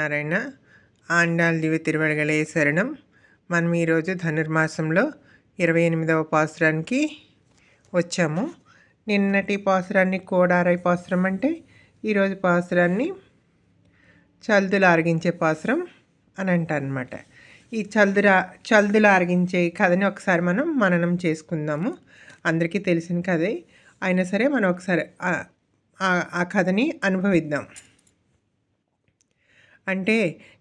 నారాయణ ఆండాల్ దివి తిరువడగలే శరణం. మనం ఈరోజు ధనుర్మాసంలో ఇరవై ఎనిమిదవ పాసురానికి వచ్చాము. నిన్నటి పాసురాన్ని కోడారై పాసురం అంటే ఈరోజు పాసురాన్ని చల్దులు ఆరగించే పాసురం అని అంటారనమాట ఈ చల్దురా చల్దులు ఆరగించే కథని ఒకసారి మనం మననం చేసుకుందాము. అందరికీ తెలిసిన కథే. అయినా సరే మనం ఒకసారి ఆ కథని అనుభవిద్దాం. అంటే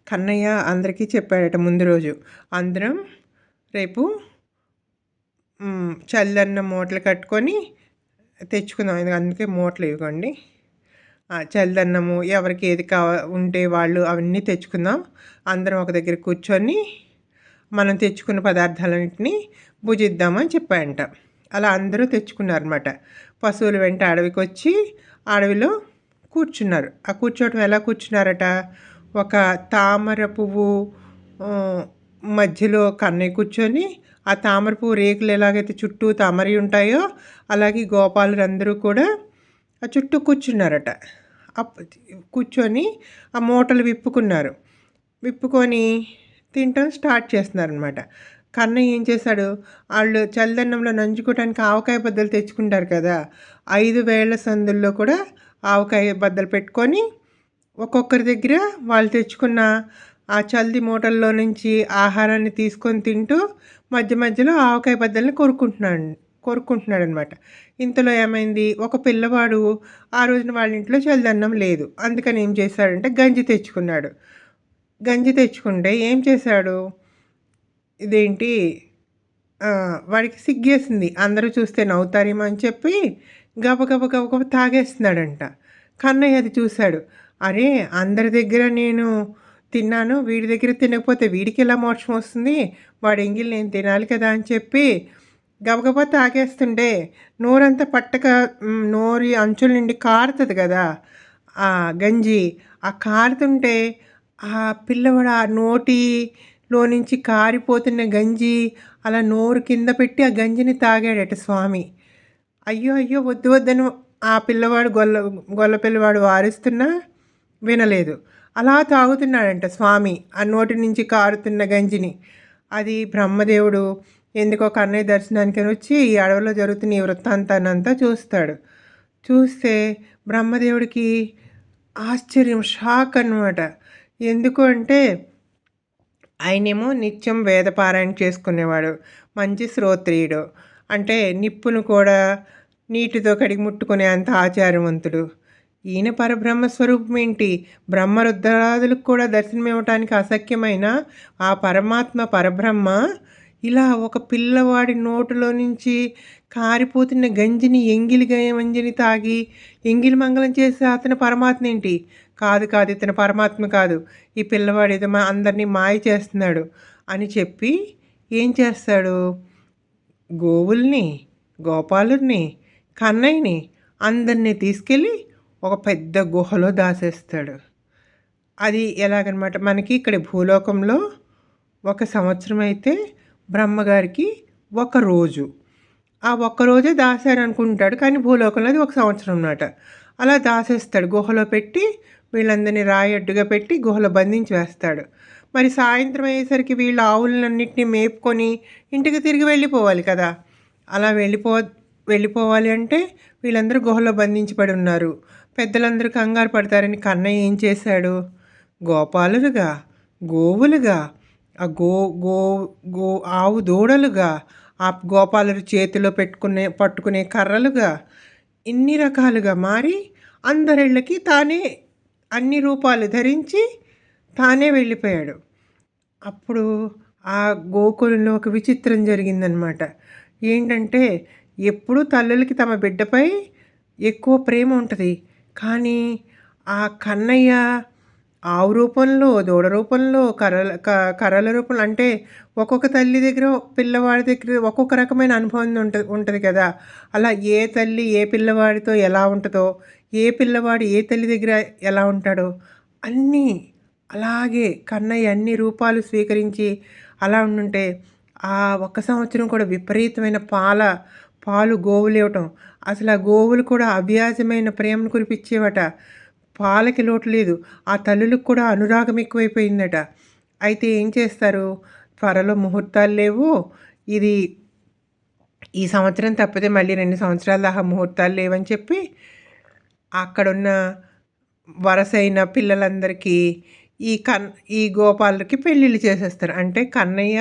కన్నయ్య అందరికీ చెప్పాడట ముందు రోజు. అందరం రేపు చల్లన్న మూటలు కట్టుకొని తెచ్చుకుందాం. అందుకే మూటలు ఇవ్వండి చల్లన్నము ఎవరికి ఏది కావ ఉంటే వాళ్ళు అవన్నీ తెచ్చుకుందాం. అందరం ఒక దగ్గర కూర్చొని మనం తెచ్చుకున్న పదార్థాలన్నింటినీ భుజిద్దామని చెప్పాయంట. అలా అందరూ తెచ్చుకున్నారనమాట పశువులు వెంట అడవికి వచ్చి అడవిలో కూర్చున్నారు. ఆ కూర్చోవటం ఎలా కూర్చున్నారట? ఒక తామర పువ్వు మధ్యలో కన్నయ్య కూర్చొని ఆ తామర పువ్వు రేకులు ఎలాగైతే చుట్టూ తామరి ఉంటాయో అలాగే గోపాలులందరూ కూడా ఆ చుట్టూ కూర్చున్నారట. కూర్చొని ఆ మూటలు విప్పుకున్నారు. విప్పుకొని తినటం స్టార్ట్ చేస్తున్నారనమాట కన్నయ్య ఏం చేశాడు? వాళ్ళు చల్లదన్నంలో నంచుకోవడానికి ఆవకాయ బద్దలు తెచ్చుకుంటారు కదా ఐదు వేల సందుల్లో కూడా ఆవకాయ బద్దలు పెట్టుకొని ఒక్కొక్కరి దగ్గర వాళ్ళు తెచ్చుకున్న ఆ చల్ది మూటల్లో నుంచి ఆహారాన్ని తీసుకొని తింటూ మధ్య మధ్యలో ఆవకాయ బద్దల్ని కోరుకుంటున్నాడు కోరుకుంటున్నాడు అనమాట ఇంతలో ఏమైంది? ఒక పిల్లవాడు ఆ రోజున వాళ్ళ ఇంట్లో చల్దన్నం లేదు. అందుకని ఏం చేశాడంటే గంజి తెచ్చుకున్నాడు. గంజి తెచ్చుకుంటే ఏం చేశాడు? ఇదేంటి? వాడికి సిగ్గేసింది. అందరూ చూస్తే నవ్వుతారేమో అని చెప్పి గబగబ గబగబ తాగేస్తున్నాడంట. కన్నయ్య అది చూశాడు. అరే అందరి దగ్గర నేను తిన్నాను వీడి దగ్గర తినకపోతే వీడికి ఎలా మోక్షం వస్తుంది? వాడు ఎంగిల్ నేను తినాలి కదా అని చెప్పి గబగబా తాగేస్తుండే. నోరంతా పట్టక నోరి అంచుల నుండి కారుతుంది కదా ఆ గంజి. ఆ కారుతుంటే ఆ పిల్లవాడు ఆ నోటిలో నుంచి కారిపోతున్న గంజి అలా నోరు కింద పెట్టి ఆ గంజిని తాగాడట స్వామి. అయ్యో అయ్యో వద్దు వద్దను ఆ పిల్లవాడు గొల్ల గొల్ల పిల్లవాడు వారిస్తున్నా? వినలేదు. అలా తాగుతున్నాడంట స్వామి. ఆ నోటి నుంచి కారుతున్న గంజిని. అది బ్రహ్మదేవుడు ఎందుకో కన్నయ్య దర్శనానికి వచ్చి ఈ అడవిలో జరుగుతున్న ఈ వృత్తాంతానంతా చూస్తాడు. చూస్తే బ్రహ్మదేవుడికి ఆశ్చర్యం షాక్ అనమాట ఎందుకు అంటే ఆయనేమో నిత్యం వేదపారాయణ చేసుకునేవాడు మంచి శ్రోత్రియుడు. అంటే నిప్పును కూడా నీటితో కడిగి ముట్టుకునే అంత ఆచారవంతుడు. ఈయన పరబ్రహ్మ స్వరూపం ఏంటి బ్రహ్మరుద్రాదులకు కూడా దర్శనమివ్వటానికి అసఖ్యమైన ఆ పరమాత్మ పరబ్రహ్మ? ఇలా ఒక పిల్లవాడి నోటిలో నుంచి కారిపోతున్న గంజిని ఎంగిలి గంజిని తాగి ఎంగిలి మంగళం చేసే అతని పరమాత్మ ఏంటి? కాదు కాదు ఇతని పరమాత్మ కాదు. ఈ పిల్లవాడు ఏదో మా అందరినీ మాయ చేస్తున్నాడు అని చెప్పి ఏం చేస్తాడు? గోవుల్ని గోపాలుని కన్నయ్యని అందరినీ తీసుకెళ్ళి ఒక పెద్ద గుహలో దాసేస్తాడు. అది ఎలాగనమాట? మనకి ఇక్కడ భూలోకంలో ఒక సంవత్సరం అయితే బ్రహ్మగారికి ఒక రోజు. ఆ ఒక్క రోజే దాసారనుకుంటాడు కానీ భూలోకంలో అది ఒక సంవత్సరం అన్నమాట. అలా దాసేస్తాడు గుహలో పెట్టి వీళ్ళందరినీ రాయడ్డుగా పెట్టి గుహలో బంధించి వేస్తాడు మరి సాయంత్రం అయ్యేసరికి వీళ్ళ ఆవులన్నింటినీ మేపుకొని ఇంటికి తిరిగి వెళ్ళిపోవాలి కదా. అలా వెళ్ళిపో వెళ్ళిపోవాలి అంటే వీళ్ళందరూ గుహలో బంధించబడి ఉన్నారు. పెద్దలందరూ కంగారు పడతారని కన్నయ్య ఏం చేశాడు? గోపాలులుగా గోవులుగా ఆ గో గో గో ఆవు దూడలుగా ఆ గోపాలు చేతిలో పెట్టుకునే పట్టుకునే కర్రలుగా ఇన్ని రకాలుగా మారి అందరిళ్ళకి తానే అన్ని రూపాలు ధరించి తానే వెళ్ళిపోయాడు. అప్పుడు ఆ గోకులంలో ఒక విచిత్రం జరిగిందనమాట. ఏంటంటే ఎప్పుడూ తల్లులకి తమ బిడ్డపై ఎక్కువ ప్రేమ ఉంటుంది. కానీ ఆ కన్నయ్య ఆవు రూపంలో దూడ రూపంలో కర్రల కర్రల రూపంలో అంటే ఒక్కొక్క తల్లి దగ్గర పిల్లవాడి దగ్గర ఒక్కొక్క రకమైన అనుభవం ఉంటుంది ఉంటుంది కదా. అలా ఏ తల్లి ఏ పిల్లవాడితో ఎలా ఉంటుందో ఏ పిల్లవాడు ఏ తల్లి దగ్గర ఎలా ఉంటాడో అన్నీ అలాగే కన్నయ్య అన్ని రూపాలు స్వీకరించి అలా ఉండుంటే ఆ ఒక్క సంవత్సరం కూడా విపరీతమైన పాల పాలు గోవులు ఇవ్వటం అసలు ఆ గోవులు కూడా అవ్యాజమైన ప్రేమను కురిపించేవట పాలకి లోటు లేదు. ఆ తల్లులకు కూడా అనురాగం ఎక్కువైపోయిందట. అయితే ఏం చేస్తారు? త్వరలో ముహూర్తాలు లేవు. ఇది ఈ సంవత్సరం తప్పితే మళ్ళీ రెండు సంవత్సరాల దాకా ముహూర్తాలు లేవని చెప్పి అక్కడున్న వరసైన పిల్లలందరికీ ఈ కన్ ఈ గోపాలకి పెళ్ళిళ్ళు చేసేస్తారు. అంటే కన్నయ్య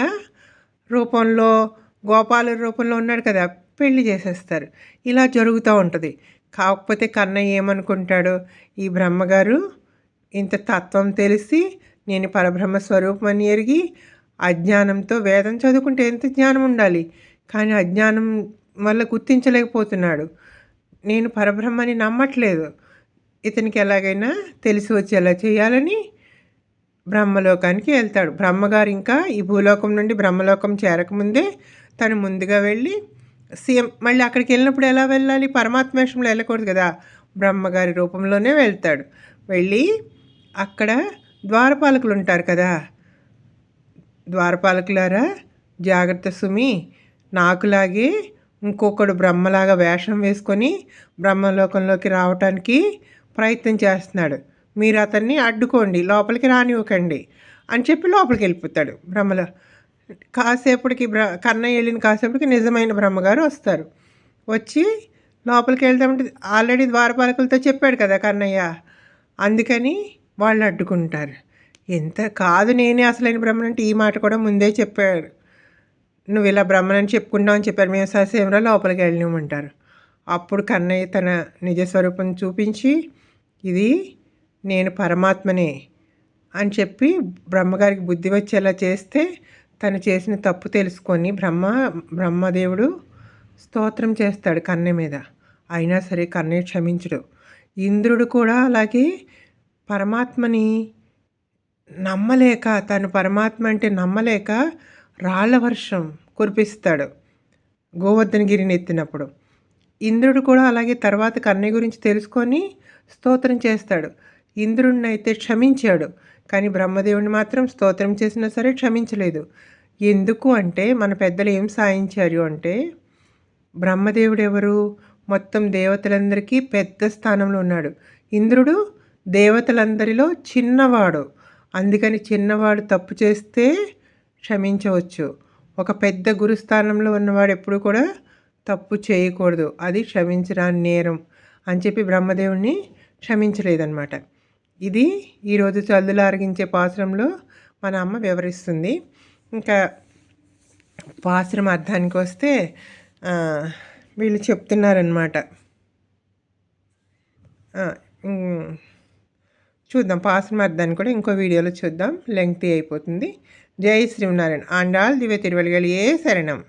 రూపంలో గోపాల రూపంలో ఉన్నాడు కదా పెళ్ళి చేసేస్తారు. ఇలా జరుగుతూ ఉంటుంది. కాకపోతే కన్నయ్య ఏమనుకుంటాడు? ఈ బ్రహ్మగారు ఇంత తత్వం తెలిసి నేను పరబ్రహ్మ స్వరూపం అని ఎరిగి అజ్ఞానంతో వేదం చదువుకుంటే ఎంత జ్ఞానం ఉండాలి? కానీ అజ్ఞానం వల్ల గుర్తించలేకపోతున్నాడు. నేను పరబ్రహ్మని నమ్మట్లేదు. ఇతనికి ఎలాగైనా తెలిసి వచ్చేలా చేయాలని బ్రహ్మలోకానికి వెళ్తాడు. బ్రహ్మగారు ఇంకా ఈ భూలోకం నుండి బ్రహ్మలోకం చేరకముందే తను ముందుగా వెళ్ళి సీఎం మళ్ళీ అక్కడికి వెళ్ళినప్పుడు ఎలా వెళ్ళాలి? పరమాత్మ వేషంలో వెళ్ళకూడదు కదా? బ్రహ్మగారి రూపంలోనే వెళ్తాడు. వెళ్ళి అక్కడ ద్వారపాలకులు ఉంటారు కదా? ద్వారపాలకులారా జాగ్రత్త సుమి. నాకులాగే ఇంకొకడు బ్రహ్మలాగా వేషం వేసుకొని బ్రహ్మలోకంలోకి రావటానికి ప్రయత్నం చేస్తున్నాడు. మీరు అతన్ని అడ్డుకోండి లోపలికి రానివ్వకండి అని చెప్పి లోపలికి వెళ్ళిపోతాడు బ్రహ్మలో. కాసేపటికి బ్ర కన్నయ్య వెళ్ళిన కాసేపటికి నిజమైన బ్రహ్మగారు వస్తారు. వచ్చి లోపలికి వెళ్తామంటే ఆల్రెడీ ద్వారపాలకులతో చెప్పాడు కదా కన్నయ్య. అందుకని వాళ్ళు అడ్డుకుంటారు. ఎంత కాదు నేనే అసలైన బ్రహ్మను అంటే ఈ మాట కూడా ముందే చెప్పాడు. నువ్వు ఇలా బ్రహ్మణని చెప్పుకుంటావు అని చెప్పారు. మేము ససేమరా లోపలికి వెళ్ళినామంటారు అప్పుడు కన్నయ్య తన నిజస్వరూపం చూపించి ఇది నేను పరమాత్మనే అని చెప్పి బ్రహ్మగారికి బుద్ధి వచ్చేలా చేస్తే తను చేసిన తప్పు తెలుసుకొని బ్రహ్మ బ్రహ్మదేవుడు స్తోత్రం చేస్తాడు కన్నె మీద. అయినా సరే కన్నె క్షమించడు. ఇంద్రుడు కూడా అలాగే పరమాత్మని నమ్మలేక తను పరమాత్మ అంటే నమ్మలేక రాళ్ళ వర్షం కురిపిస్తాడు గోవర్ధనగిరిని ఎత్తినప్పుడు. ఇంద్రుడు కూడా అలాగే తర్వాత కన్నయ్య గురించి తెలుసుకొని స్తోత్రం చేస్తాడు. ఇంద్రుణ్ణైతే క్షమించాడు. కానీ బ్రహ్మదేవుని మాత్రం స్తోత్రం చేసినా సరే క్షమించలేదు. ఎందుకు అంటే మన పెద్దలు ఏం సాయించారు అంటే బ్రహ్మదేవుడు ఎవరు మొత్తం దేవతలందరికీ పెద్ద స్థానంలో ఉన్నాడు. ఇంద్రుడు దేవతలందరిలో చిన్నవాడు. అందుకని చిన్నవాడు తప్పు చేస్తే క్షమించవచ్చు. ఒక పెద్ద గురుస్థానంలో ఉన్నవాడు ఎప్పుడు కూడా తప్పు చేయకూడదు. అది క్షమించరాని నేరం అని చెప్పి బ్రహ్మదేవుణ్ణి క్షమించలేదన్నమాట. ఇది ఈరోజు చల్లులు అరిగించే పాత్రంలో మన అమ్మ వివరిస్తుంది. ఇంకా పాశ్రం అర్థానికి వస్తే వీళ్ళు చెప్తున్నారనమాట చూద్దాం. పాశ్రం అర్థాన్ని కూడా ఇంకో వీడియోలో చూద్దాం. లెంగ్తీ అయిపోతుంది. జై శ్రీనారాయణ ఆండాల్ దివ్య తిరువలిగలి ఏ శరణం.